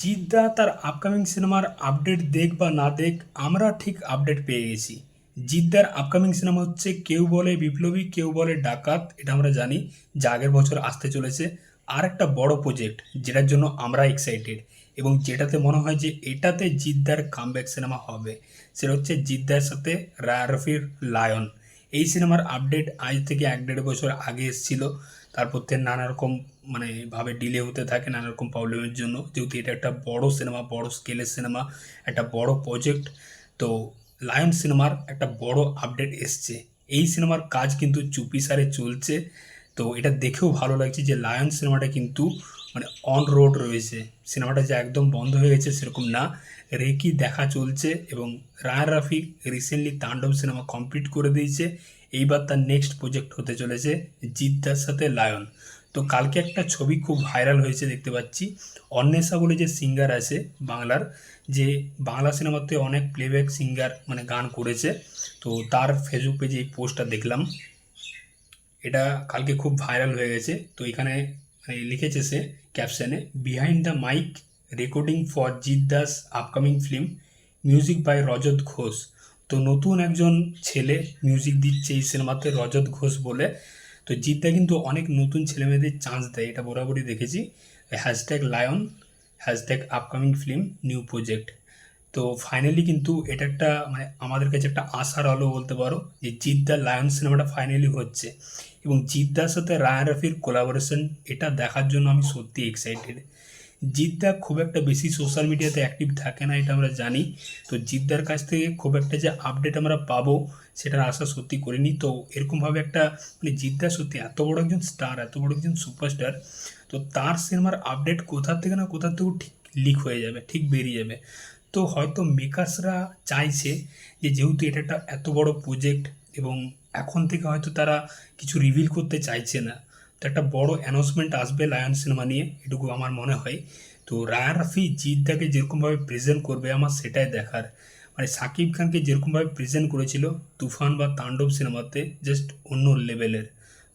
জিদ্দা তার আপকামিং সিনেমার আপডেট দেখ বা না দেখ, আমরা ঠিক আপডেট পেয়ে গেছি। জিদ্দার আপকামিং সিনেমা হচ্ছে কেউ বলে বিপ্লবী, কেউ বলে ডাকাত, এটা আমরা জানি, যা আগের বছর আসতে চলেছে। আর একটা বড় প্রজেক্ট যেটার জন্য আমরা এক্সাইটেড এবং যেটাতে মনে হয় যে এটাতে জিদ্দার কামব্যাক সিনেমা হবে, সেটা হচ্ছে জিদ্দার সাথে রায়া রফির লায়ন। এই সিনেমার আপডেট আজ থেকে এক দেড় বছর আগে এসেছিল, তারপর থেকে নানা রকম মানে ভাবে ডিলে হতে থাকে নানা রকম প্রবলেমের জন্য। যেহেতু এটা একটা বড় সিনেমা বড় স্কেলের সিনেমা একটা বড় প্রজেক্ট তো লায়ন সিনেমার একটা বড় আপডেট এসছে। এই সিনেমার কাজ কিন্তু চুপি সারে চলছে। তো এটা দেখেও ভালো লাগছে যে লায়ন সিনেমাটা কিন্তু মানে অন রোড রয়েছে। সিনেমাটা যে একদম বন্ধ হয়ে গেছে সেরকম না। রেকি দেখা চলছে এবং রায় Rafi recently Taandob cinema complete করে দিয়েছে। এইবার তার নেক্সট প্রজেক্ট হতে চলেছে জিদ্দার সাথে লায়ন তো কালকে একটা ছবি খুব ভাইরাল হয়েছে দেখতে পাচ্ছি। অন্বেষা বলে যে সিঙ্গার আছে বাংলার, যে বাংলা সিনেমাতে অনেক প্লেব্যাক সিঙ্গার মানে গান করেছে। তো তার ফেসবুক পেজে এই পোস্টটা দেখলাম। এটা কালকে খুব ভাইরাল হয়ে গেছে। তো এখানে মানে লিখেছে সে ক্যাপশানে behind the mic recording for Jeet Das upcoming film music by Rajat Ghosh তো নতুন একজন ছেলে মিউজিক দিচ্ছে এই সিনেমাতে রজত ঘোষ বলে। তো জিতদা কিন্তু অনেক নতুন ছেলেমেয়েদের চান্স দেয়, এটা বরাবরই দেখেছি। Hashtag lion hashtag upcoming film new project তো ফাইনালি কিন্তু এটা একটা মানে আমাদের কাছে একটা আশার আলো বলতে পারো যে জিদ্দা লায়ন সিনেমাটা ফাইনালি হচ্ছে। এবং জিদ্দার সাথে রায়ান রফির কোলাবোরেশন এটা দেখার জন্য আমি সত্যি এক্সাইটেড জিদ্দা খুব একটা বেশি সোশ্যাল মিডিয়াতে অ্যাক্টিভ থাকে না, এটা আমরা জানি। তো জিদ্দার কাছ থেকে খুব একটা যে আপডেট আমরা পাবো, সেটার আশা সত্যি করিনি। তো এরকমভাবে একটা মানে জিদ্দা সত্যি এত বড় একজন স্টার এত বড় একজন সুপারস্টার তো তার সিনেমার আপডেট কোথা থেকে না কোথা থেকেও ঠিক লিক হয়ে যাবে, ঠিক বেরিয়ে যাবে। তো হয়তো মেকার্সরা চাইছে যে যেহেতু এটা একটা এত বড় প্রজেক্ট এবং এখন থেকে হয়তো তারা কিছু রিভিল করতে চাইছে না। একটা বড় অ্যানাউন্সমেন্ট আসবে লায়ন সিনেমা নিয়ে, এটুকু আমার মনে হয়। তো রায়ান রাফি জিদ্দাকে যেরকমভাবে প্রেজেন্ট করবে আমার সেটাই দেখার। মানে সাকিব খানকে যেরকমভাবে প্রেজেন্ট করেছিল তুফান বা তাণ্ডব সিনেমাতে জাস্ট অন্য লেভেলের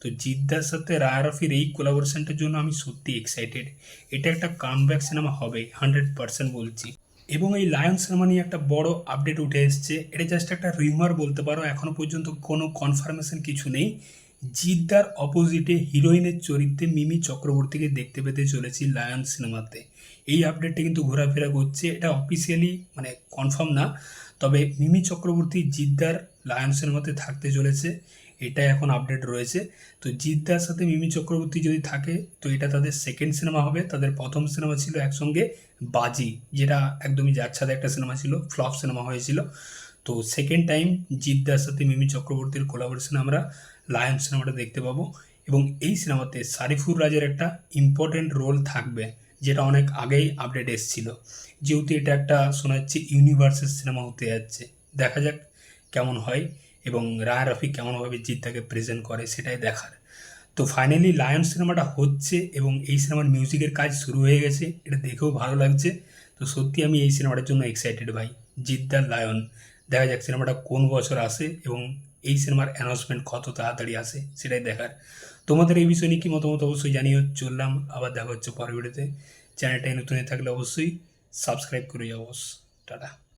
তো জিদ্দার সাথে রায়া রফির এই কোলাবোরেশনটার জন্য আমি সত্যি এক্সাইটেড এটা একটা কামব্যাক সিনেমা হবে হান্ড্রেড পার্সেন্ট বলছি। এবং এই লায়ন সিনেমা নিয়ে একটা বড় আপডেট উঠে এসছে। এটা জাস্ট একটা রিউমার বলতে পারো এখনও পর্যন্ত কোনো কনফার্মেশন কিছু নেই। জিদ্দার অপোজিটে হিরোইনের চরিত্রে মিমি চক্রবর্তীকে দেখতে পেতে চলেছি লায়ন সিনেমাতে। এই আপডেটটা কিন্তু ঘোরাফেরা করছে। এটা অফিসিয়ালি মানে কনফার্ম না, তবে মিমি চক্রবর্তী জিদ্দার লায়ন সিনেমাতে থাকতে চলেছে। এটা এখন আপডেট রয়েছে। তো জিদ্দার সাথে মিমি চক্রবর্তী যদি থাকে, তো এটা তাদের সেকেন্ড সিনেমা হবে। তাদের প্রথম সিনেমা ছিল একসঙ্গে বাজি, যেটা একদমই যাচ্ছাদে একটা সিনেমা ছিল ফ্লপ সিনেমা হয়েছিল। তো সেকেন্ড টাইম জিদ্দার সাথে মিমি চক্রবর্তীর কোলাবোরেশনে আমরা লায়ন সিনেমাটা দেখতে পাবো এবং এই সিনেমাতে সারিফুর রাজের একটা ইম্পর্টেন্ট রোল থাকবে, যেটা অনেক আগেই আপডেট এসেছিল। যেহেতু এটা একটা শোনা যাচ্ছে ইউনিভার্সের সিনেমা হতে যাচ্ছে। দেখা যাক কেমন হয় এবং রায় রফি কেমনভাবে জিদ্দাকে প্রেজেন্ট করে সেটাই দেখার। তো ফাইনালি লায়ন সিনেমাটা হচ্ছে এবং এই সিনেমার মিউজিকের কাজ শুরু হয়ে গেছে, এটা দেখেও ভালো লাগছে। তো সত্যি আমি এই সিনেমাটার জন্য এক্সাইটেড ভাই জিদ্দার লায়ন দেখা যাক সিনেমাটা কোন বছর আসে এবং এই সিনেমার অ্যানাউন্সমেন্ট কত তাড়াতাড়ি আসে, সেটাই দেখার। তোমাদের এই বিষয় নিয়ে কি মতামত অবশ্যই জানিয়ে চললাম, আবার দেখা হচ্ছে পরের ভিডিওতে। চ্যানেলটাই নতুন থাকলে অবশ্যই সাবস্ক্রাইব করে যাও টাটা।